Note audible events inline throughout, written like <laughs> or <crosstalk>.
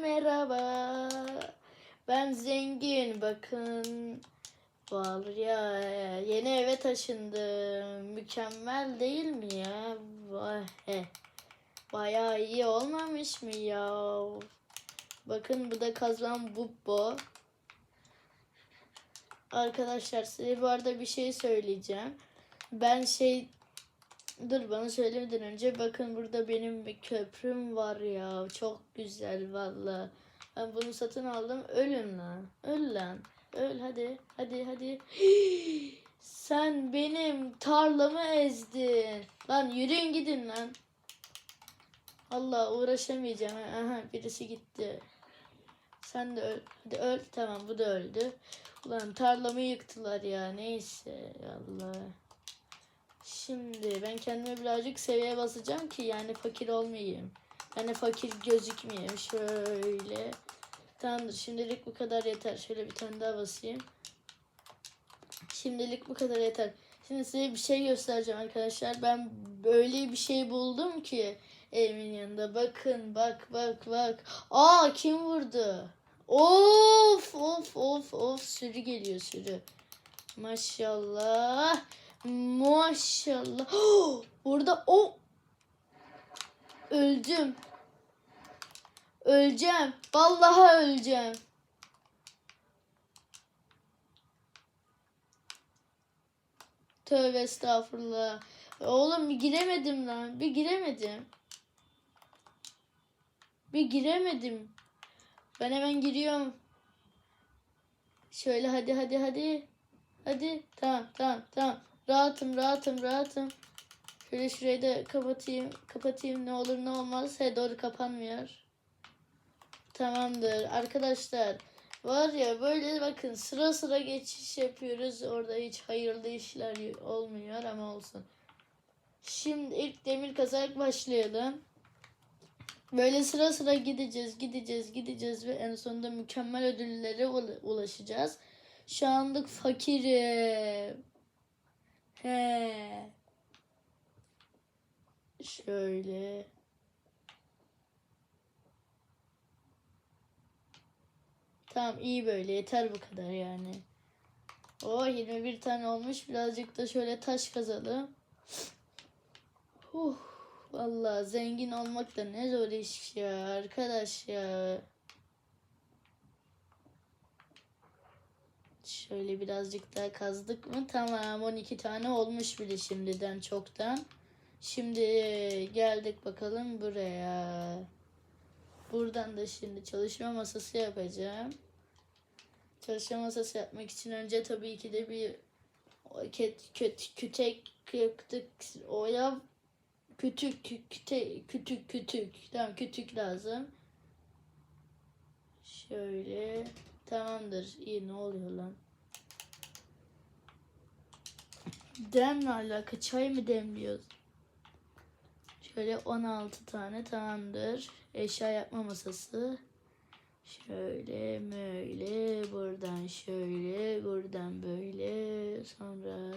Merhaba. Ben zengin bakın. Var ya yeni eve taşındım. Mükemmel değil mi ya? Vay. Bayağı iyi olmamış mı ya? Bakın bu da kazan Bubbo. Arkadaşlar size bu arada bir şey söyleyeceğim. Ben şey Dur bana söylemeden önce bakın burada benim bir köprüm var ya. Çok güzel valla. Ben bunu satın aldım. Ölün lan. Öl lan. Öl hadi. Hadi hadi. <gasps> Sen benim tarlamı ezdin. Lan yürüyün gidin lan. Allah uğraşamayacağım. Aha birisi gitti. Sen de öl. Hadi öl. Tamam bu da öldü. Ulan tarlamı yıktılar ya. Neyse. Allah. Şimdi ben kendime birazcık seviye basacağım ki yani fakir olmayayım. Yani fakir gözükmeyeyim. Şöyle. Tamamdır. Şimdilik bu kadar yeter. Şöyle bir tane daha basayım. Şimdilik bu kadar yeter. Şimdi size bir şey göstereceğim arkadaşlar. Ben böyle bir şey buldum ki evimin yanında. Bakın bak bak bak. Aa kim vurdu? Of of of of sürü geliyor sürü. Maşallah. Maşallah. <gasps> Burada o öldüm. Öleceğim. Vallahi öleceğim. Tövbe estağfurullah. Oğlum bir giremedim lan. Bir giremedim. Bir giremedim. Ben hemen giriyorum. Şöyle hadi hadi hadi. Hadi. Tamam tamam tamam. Rahatım rahatım rahatım. Şöyle şurayı da kapatayım. Kapatayım ne olur ne olmaz. He doğru kapanmıyor. Tamamdır. Arkadaşlar var ya böyle bakın sıra sıra geçiş yapıyoruz. Orada hiç hayırlı işler olmuyor ama olsun. Şimdi ilk demir kazak başlayalım. Böyle sıra sıra gideceğiz, gideceğiz, gideceğiz ve en sonunda mükemmel ödüllere ula- ulaşacağız. Şu anlık fakirim. He. Şöyle. Tamam iyi böyle yeter bu kadar yani. O 21 tane olmuş. Birazcık da şöyle taş kazalım. Huh. Vallahi zengin olmak da ne zor iş ya arkadaş ya. Şöyle birazcık daha kazdık mı? Tamam 12 tane olmuş bile şimdiden çoktan. Şimdi geldik bakalım buraya. Buradan da şimdi çalışma masası yapacağım. Çalışma masası yapmak için önce tabii ki de bir ket, köt, kütek kırtık oya kütük küte, kütük kütük tamam kütük lazım. Şöyle tamamdır. İyi ne oluyor lan? Demle alaka çay mı demliyoruz? Şöyle 16 tane tamamdır. Eşya yapma masası. Şöyle böyle buradan şöyle buradan böyle sonra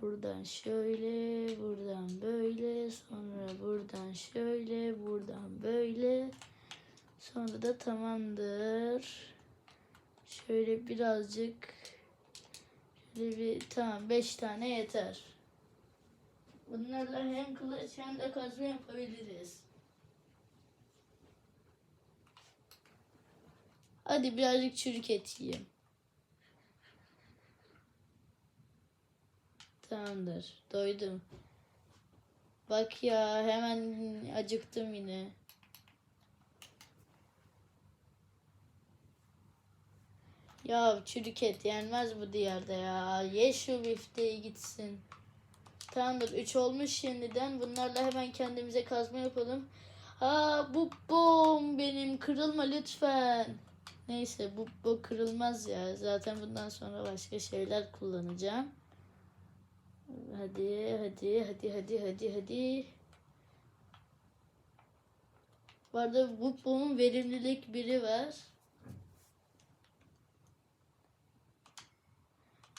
buradan şöyle buradan böyle sonra buradan şöyle buradan böyle sonra da tamamdır. Şöyle birazcık şöyle bir tamam 5 tane yeter. Bunlarla hem kılıç hem de kazma yapabiliriz. Hadi birazcık çürük et yiyeyim. Tamamdır. Doydum. Bak ya hemen acıktım yine. Ya çürük et yenmez bu diyarda ya. Ye şu bifteyi gitsin. Tamamdır 3 olmuş şimdiden. Bunlarla hemen kendimize kazma yapalım. Ha bu bom benim kırılma lütfen. Neyse bu, bu kırılmaz ya. Zaten bundan sonra başka şeyler kullanacağım. Hadi hadi hadi hadi hadi hadi. Bu arada bu bomun verimlilik biri var.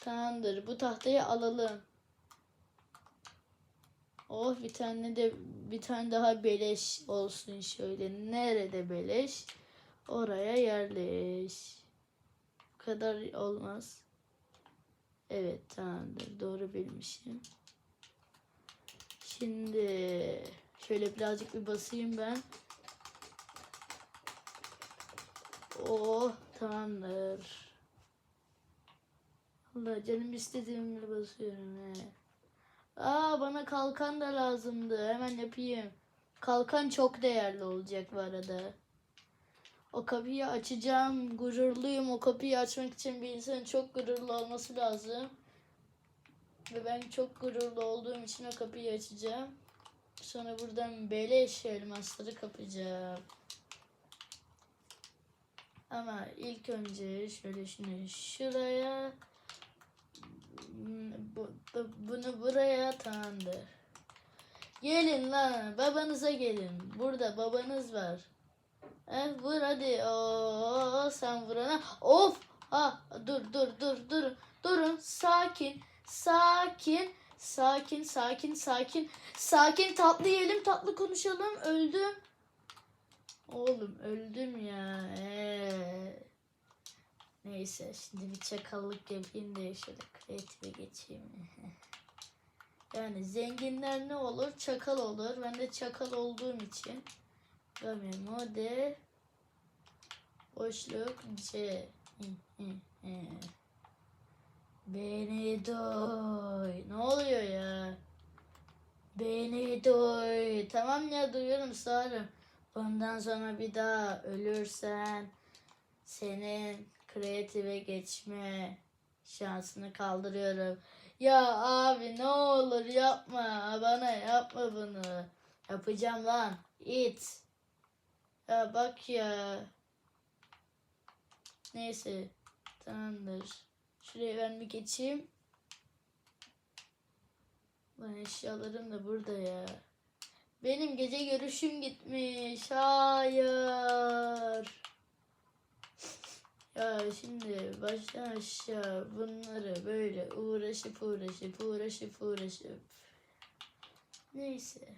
Tamamdır. Bu tahtayı alalım. Oh bir tane de bir tane daha beleş olsun şöyle. Nerede beleş? Oraya yerleş. Bu kadar olmaz. Evet tamamdır. Doğru bilmişim. Şimdi şöyle birazcık bir basayım ben. Oh tamamdır. Allah canım istediğim gibi basıyorum he. Aa bana kalkan da lazımdı. Hemen yapayım. Kalkan çok değerli olacak bu arada. O kapıyı açacağım. Gururluyum. O kapıyı açmak için bir insanın çok gururlu olması lazım. Ve ben çok gururlu olduğum için o kapıyı açacağım. Sonra buradan beleş elmasları kapacağım. Ama ilk önce şöyle şunu şuraya bu, bu- bunu buraya tamamdır. Gelin lan babanıza gelin. Burada babanız var. Eh vur hadi. Oo sen vurana. Of. Ha dur dur dur dur. Durun sakin. Sakin. Sakin sakin sakin. Sakin tatlı yiyelim tatlı konuşalım. Öldüm. Oğlum öldüm ya. Ee. Neyse şimdi bir çakallık yapayım da şöyle kreatife geçeyim. <laughs> yani zenginler ne olur? Çakal olur. Ben de çakal olduğum için. Game mode boşluk C. <laughs> Beni doy. Ne oluyor ya? Beni doy. Tamam ya duyuyorum sağırım. Bundan sonra bir daha ölürsen senin kreatife geçme şansını kaldırıyorum. Ya abi ne olur yapma. Bana yapma bunu. Yapacağım lan. It. Ya bak ya. Neyse. Tamamdır. Şuraya ben bir geçeyim. Lan eşyalarım da burada ya. Benim gece görüşüm gitmiş. Hayır. Ya şimdi baştan aşağı bunları böyle uğraşıp uğraşıp uğraşıp uğraşıp. Neyse.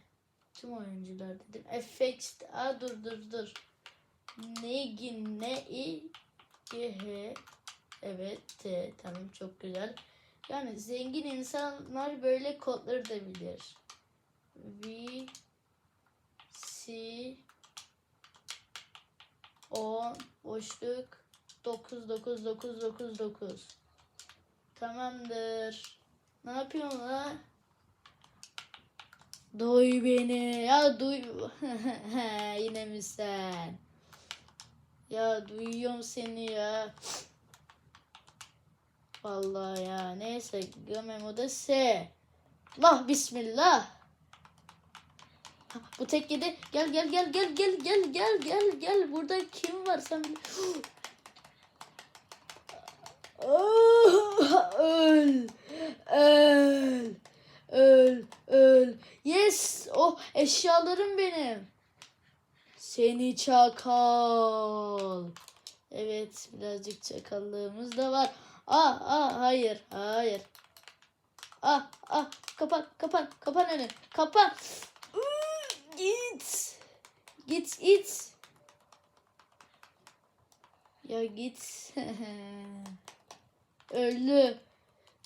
Tüm oyuncular dedim. FX. Aa dur dur dur. Negin ne i G H Evet T. Tamam çok güzel. Yani zengin insanlar böyle kodları da bilir. V C 10 boşluk 9 9 9 9 9 Tamamdır. Ne yapıyorsun la? Duy beni. Ya duy. <laughs> Yine mi sen? Ya duyuyorum seni ya. Vallahi ya. Neyse. Gamemo'da S. Allah bismillah. Bu tek. Gel gel gel gel gel gel gel gel gel. Burada kim var sen? <gasps> öl. Öl. Öl. Öl. Yes. Oh eşyalarım benim. Seni çakal. Evet birazcık çakallığımız da var. Ah ah hayır hayır. Ah ah kapan kapan kapan önü kapan. Git. Git git. Ya git. <laughs> Öldü.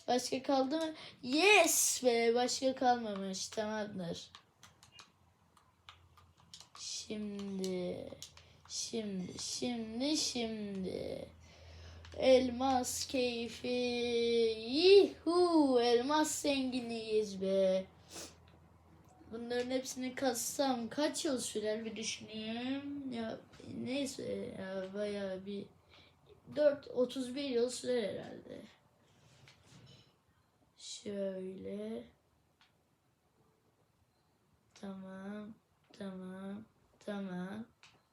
Başka kaldı mı? Yes be başka kalmamış. Tamamdır. Şimdi, şimdi, şimdi, şimdi. Elmas keyfi. Yuhu, elmas zenginiyiz be. Bunların hepsini kassam kaç yıl sürer bir düşüneyim. Ya neyse ya bayağı bir 4 31 yıl sürer herhalde. Şöyle. Tamam. Tamam. Tamam.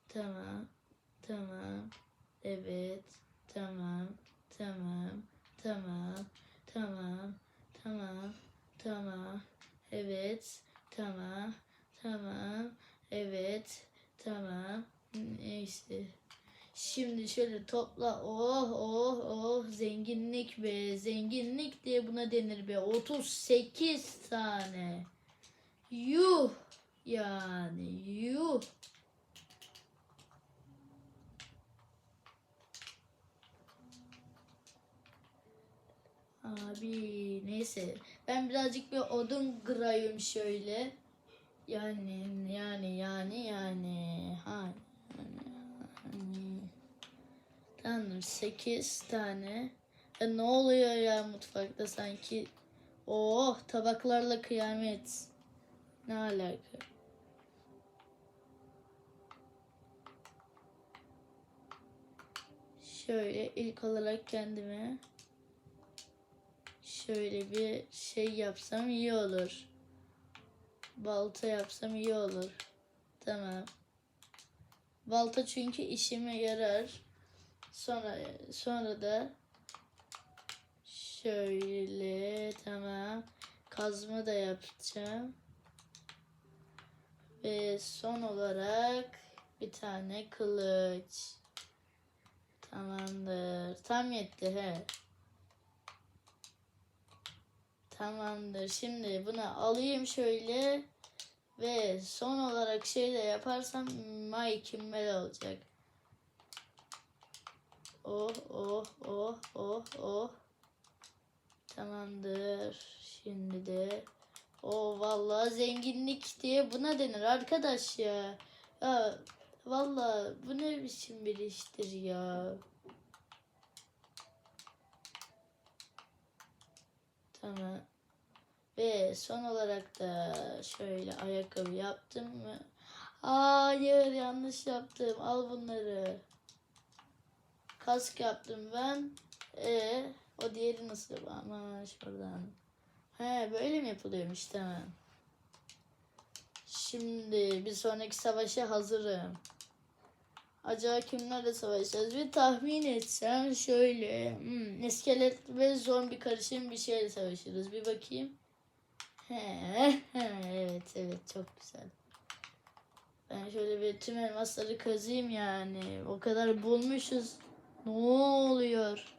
Tamam. Tamam. Evet. Tamam. Tamam. Tamam. Tamam. Tamam. Tamam. Evet. Tamam. Tamam. Evet. Tamam. Neyse. Şimdi şöyle topla. Oh oh oh zenginlik be. Zenginlik diye buna denir be. 38 tane. Yuh. Yani yuh. Abi neyse. Ben birazcık bir odun kırayım şöyle. Yani yani yani yani. Ha, yani. Tamam 8 tane. Ya ne oluyor ya mutfakta sanki? Oh tabaklarla kıyamet. Ne alaka? Şöyle ilk olarak kendime şöyle bir şey yapsam iyi olur. Balta yapsam iyi olur. Tamam. Balta çünkü işime yarar. Sonra sonra da şöyle tamam. Kazma da yapacağım. Ve son olarak bir tane kılıç. Tamamdır. Tam yetti he. Tamamdır. Şimdi bunu alayım şöyle. Ve son olarak şey de yaparsam mükemmel olacak. Oh oh oh oh oh. Tamamdır. Şimdi de o vallahi zenginlik diye buna denir arkadaş ya. Ya vallahi bu ne biçim bir iştir ya. Tamam. Ve son olarak da şöyle ayakkabı yaptım mı? Hayır yanlış yaptım. Al bunları. Kask yaptım ben. E o diğeri nasıl? Ama şuradan. He böyle mi yapılıyormuş tamam. Şimdi bir sonraki savaşa hazırım. Acaba kimlerle savaşacağız? Bir tahmin etsem şöyle. Hmm, iskelet ve zombi karışım bir şeyle savaşırız. Bir bakayım. Evet evet çok güzel. Ben şöyle bir tüm elmasları kazıyım yani. O kadar bulmuşuz. Ne oluyor?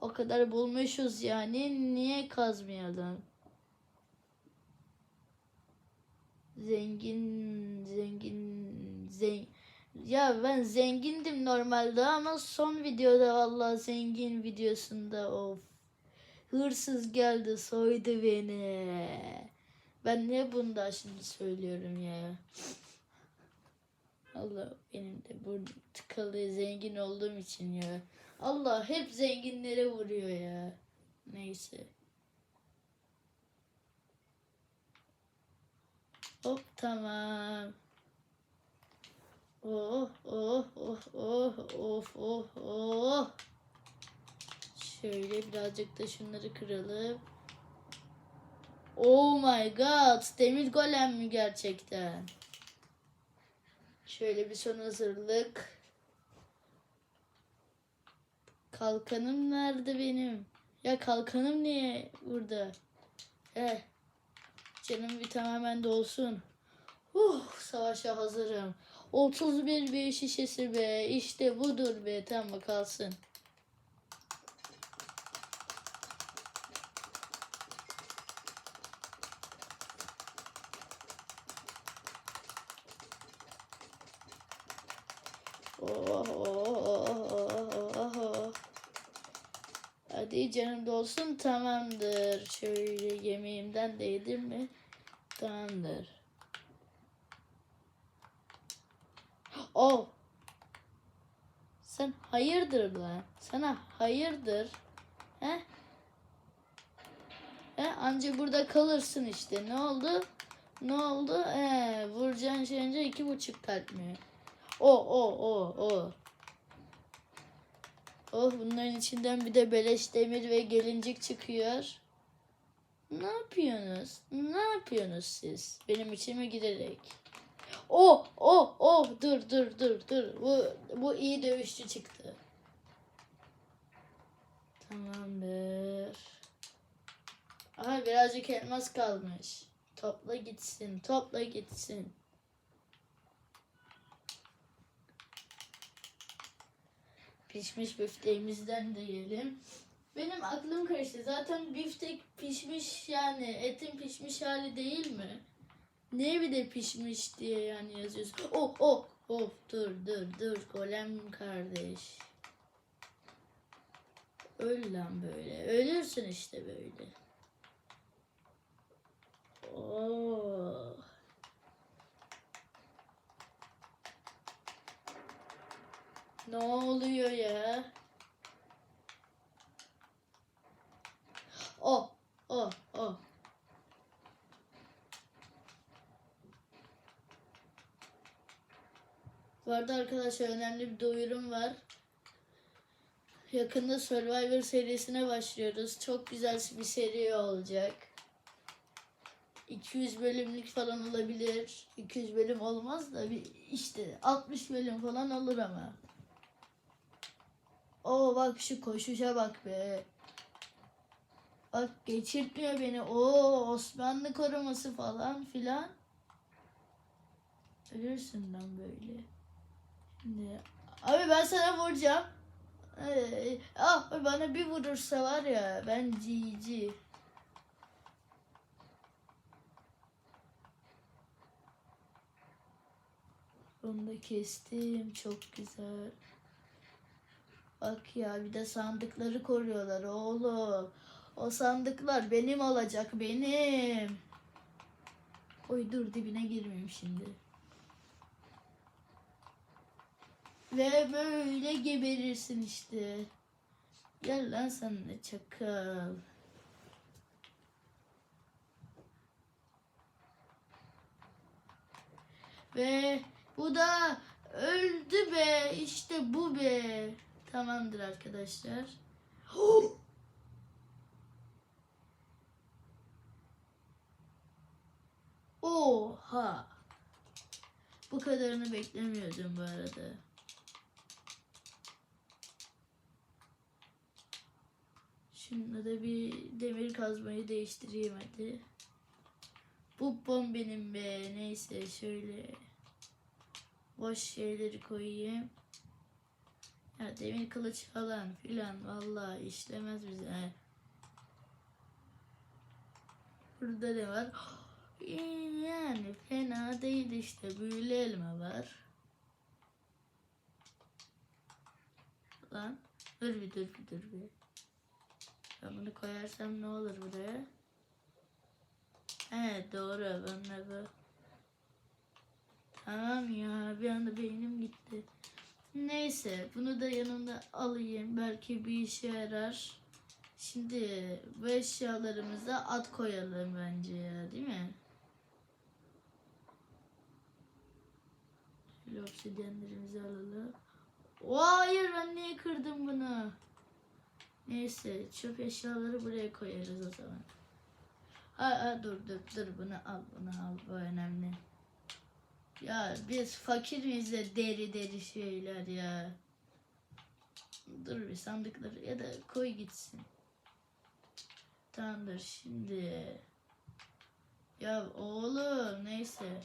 O kadar bulmuşuz yani. Niye kazmayalım? Zengin, zengin, zengin. Ya ben zengindim normalde ama son videoda vallahi zengin videosunda of. Hırsız geldi soydu beni. Ben ne bunda şimdi söylüyorum ya. Allah benim de bu tıkalı zengin olduğum için ya. Allah hep zenginlere vuruyor ya. Neyse. Hop tamam. Oh oh oh oh of oh oh. Şöyle birazcık da şunları kıralım. Oh my god. Demir golem mi gerçekten? Şöyle bir son hazırlık. Kalkanım nerede benim? Ya kalkanım niye burada? Eh. Canım bir tamamen dolsun. Uh, savaşa hazırım. 31 bir şişesi be. İşte budur be. Tamam kalsın. Tamamdır. Şöyle yemeğimden de yedim mi? Tamamdır. Oh. Sen hayırdır lan? Sana hayırdır? He? He? Anca burada kalırsın işte. Ne oldu? Ne oldu? He, vuracağın şeyince iki buçuk kalp mi? O o o o. Oh bunların içinden bir de beleş demir ve gelincik çıkıyor. Ne yapıyorsunuz? Ne yapıyorsunuz siz? Benim içime girerek. Oh oh oh dur dur dur dur. Bu bu iyi dövüşçü çıktı. Tamamdır. Aha birazcık elmas kalmış. Topla gitsin. Topla gitsin. Pişmiş bifteğimizden de yiyelim. Benim aklım karıştı. Zaten biftek pişmiş yani etin pişmiş hali değil mi? Niye bir de pişmiş diye yani yazıyorsun. Oh oh oh dur dur dur golem kardeş. Öl lan böyle. Ölürsün işte böyle. Oo. Ne oluyor ya? Oh, oh, oh. Bu arada arkadaşlar önemli bir duyurum var. Yakında Survivor serisine başlıyoruz. Çok güzel bir seri olacak. 200 bölümlük falan olabilir. 200 bölüm olmaz da bir işte 60 bölüm falan olur ama. Oo bak şu koşuşa bak be. Bak geçirtmiyor beni. Oo Osmanlı koruması falan filan. Ölürsün lan böyle. Şimdi abi ben sana vuracağım. Ee, ah bana bir vurursa var ya ben GG. Bunu da kestim. Çok güzel. Bak ya bir de sandıkları koruyorlar oğlum. O sandıklar benim olacak benim. Oy dur dibine girmeyeyim şimdi. Ve böyle geberirsin işte. Gel lan sen de çakal. Ve bu da öldü be. İşte bu be. Tamamdır arkadaşlar. Oha. Bu kadarını beklemiyordum bu arada. Şimdi de bir demir kazmayı değiştireyim hadi. Bu bom be. Neyse şöyle boş şeyleri koyayım. Ya demir kılıç falan filan vallahi işlemez bize. Burada ne var? <gasps> Yani fena değil işte. Büyülü elma var. Lan dur bir dur bir dur bir. Ben bunu koyarsam ne olur buraya? He doğru bununla bu. Tamam ya bir anda beynim gitti. Neyse bunu da yanımda alayım. Belki bir işe yarar. Şimdi bu eşyalarımıza at koyalım bence ya değil mi? Şöyle obsidyenlerimizi alalım. Oo, hayır ben niye kırdım bunu? Neyse çöp eşyaları buraya koyarız o zaman. Ha, ha dur dur dur bunu al bunu al bu önemli. Ya biz fakir miyiz de deri deri şeyler ya. Dur bir sandıkları ya da koy gitsin. Tamamdır şimdi. Ya oğlum neyse.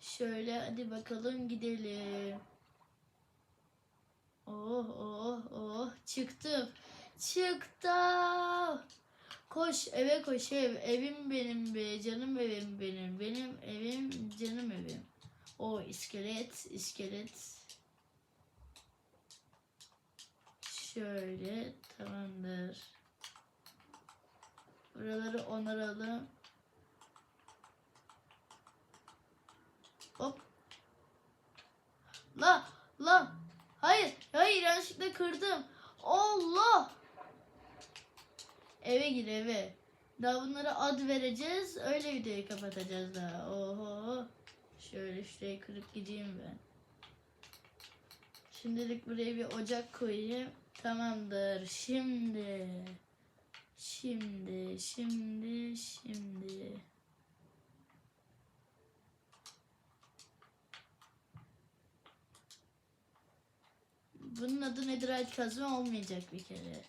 Şöyle hadi bakalım gidelim. Oh oh oh çıktım. Çıktım. Koş eve koş ev. Evim benim be. Canım evim benim. Benim evim canım evim. O iskelet iskelet. Şöyle tamamdır. Buraları onaralım. Hop. La la. Hayır hayır yanlışlıkla kırdım. Allah. Eve gir eve. Daha bunlara ad vereceğiz. Öyle videoyu kapatacağız daha. Oho. Şöyle şurayı kırıp gideyim ben. Şimdilik buraya bir ocak koyayım. Tamamdır. Şimdi. Şimdi. Şimdi. Şimdi. Bunun adı Netherite kazma olmayacak bir kere.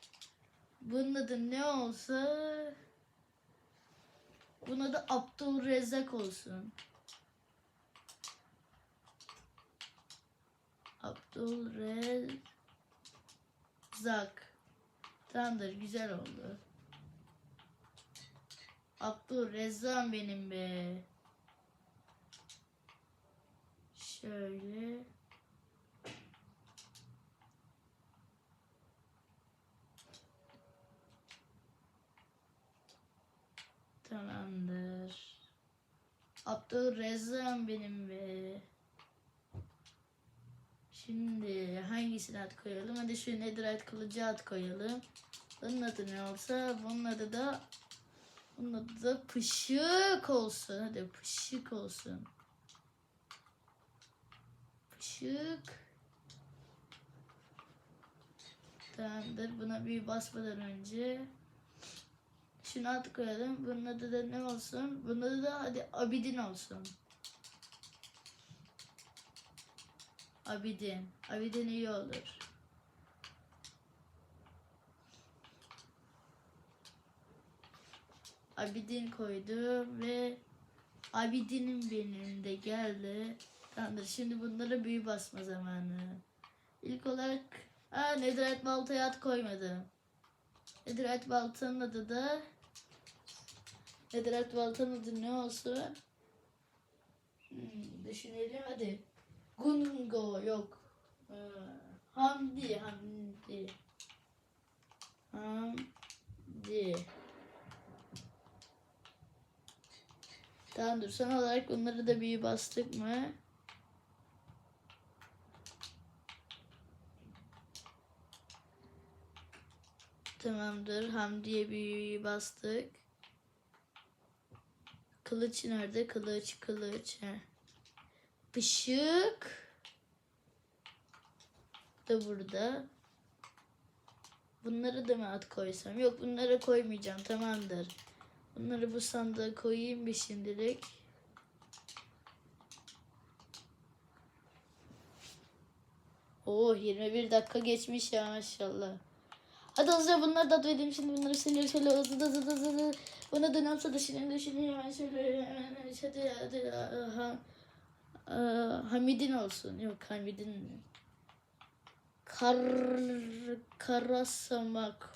Bunun adı ne olsa bunun adı Abdülrezzak olsun. Abdülrezzak. Tamamdır güzel oldu. Abdülrezzam benim be. Şöyle. Tamamdır. Abdülrezzam benim be. Şimdi hangisini at koyalım? Hadi şu Netherite kılıcı at koyalım. Bunun adı ne olsa bunun adı da bunun adı da pışık olsun. Hadi pışık olsun. Pışık. Tamamdır. Buna bir basmadan önce şunu at koyalım. Bunun adı da ne olsun? Bunun adı da hadi Abidin olsun. Abidin. Abidin iyi olur. Abidin koydu ve Abidin'in benim de geldi. Tamamdır. Şimdi bunlara büyü basma zamanı. İlk olarak Aa, Netherite baltaya at koymadım. Netherite baltanın adı da Netherite baltanın adı ne olsun? Hmm, düşünelim hadi. Gungo yok. Ee, Hamdi, Hamdi. Hamdi. Tamamdır. Son olarak bunları da büyü bastık mı? Tamamdır. Hamdi'ye büyüyü bastık. Kılıç nerede? Kılıç, kılıç. Heh. Işık da burada. Bunları da mı at koysam? Yok bunları koymayacağım. Tamamdır. Bunları bu sandığa koyayım bir şimdilik. Oh 21 dakika geçmiş ya maşallah. Hadi hızlıca bunları da edelim şimdi bunları şöyle şöyle hızlı hızlı hızlı hızlı. Buna da nasıl düşüneyim düşüneyim hemen şöyle hemen hadi hadi ha, Ee, Hamidin olsun. Yok Hamidin. Kar karasomak.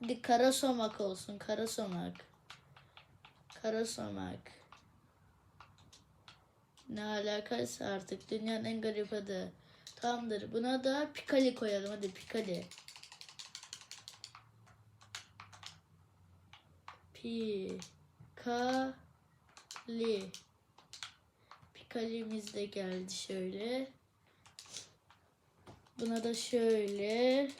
Hadi karasomak olsun. Karasomak. Karasomak. Ne alakası artık. Dünyanın en garip adı. Tamamdır. Buna da Pikali koyalım. Hadi Pikali. Pikali. Pikalimiz de geldi şöyle. Buna da şöyle.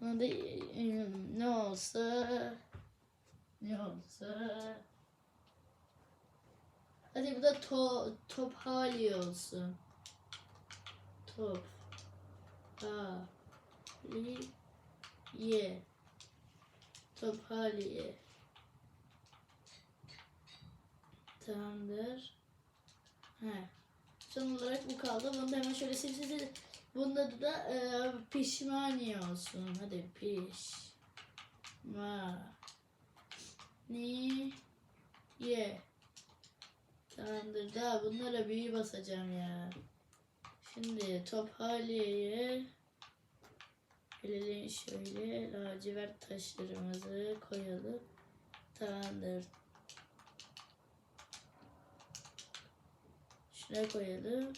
Buna da e, ne olsa ne olsa Hadi bu da to, top hali olsun. Top hali ye. Top hali ye. Tamamdır. He. Son olarak bu kaldı. Bunu da hemen şöyle sil sil sil. Bunda da e, pişmaniye olsun. Hadi piş. Ma. Ni. Ye. Tamamdır. Daha bunlara büyü basacağım ya. Şimdi top haliye Şöyle şöyle lacivert taşlarımızı koyalım. Tamamdır. Şuraya koyalım.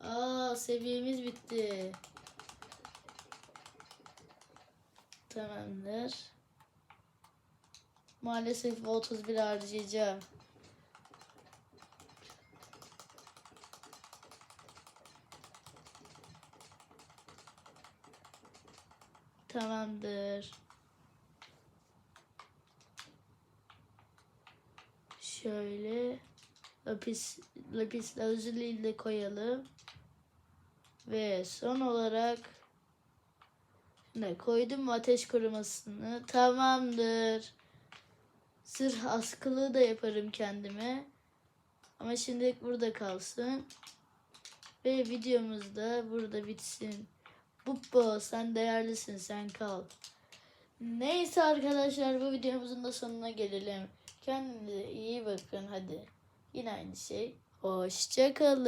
Aa seviyemiz bitti. Tamamdır. Maalesef 31 harcayacağım. Tamamdır. Şöyle lapis lapis lazuli de koyalım. Ve son olarak ne koydum ateş korumasını? Tamamdır. Sırf askılı da yaparım kendime. Ama şimdilik burada kalsın. Ve videomuz da burada bitsin. Bubbo sen değerlisin sen kal. Neyse arkadaşlar bu videomuzun da sonuna gelelim. Kendinize iyi bakın hadi. Yine aynı şey. Hoşçakalın.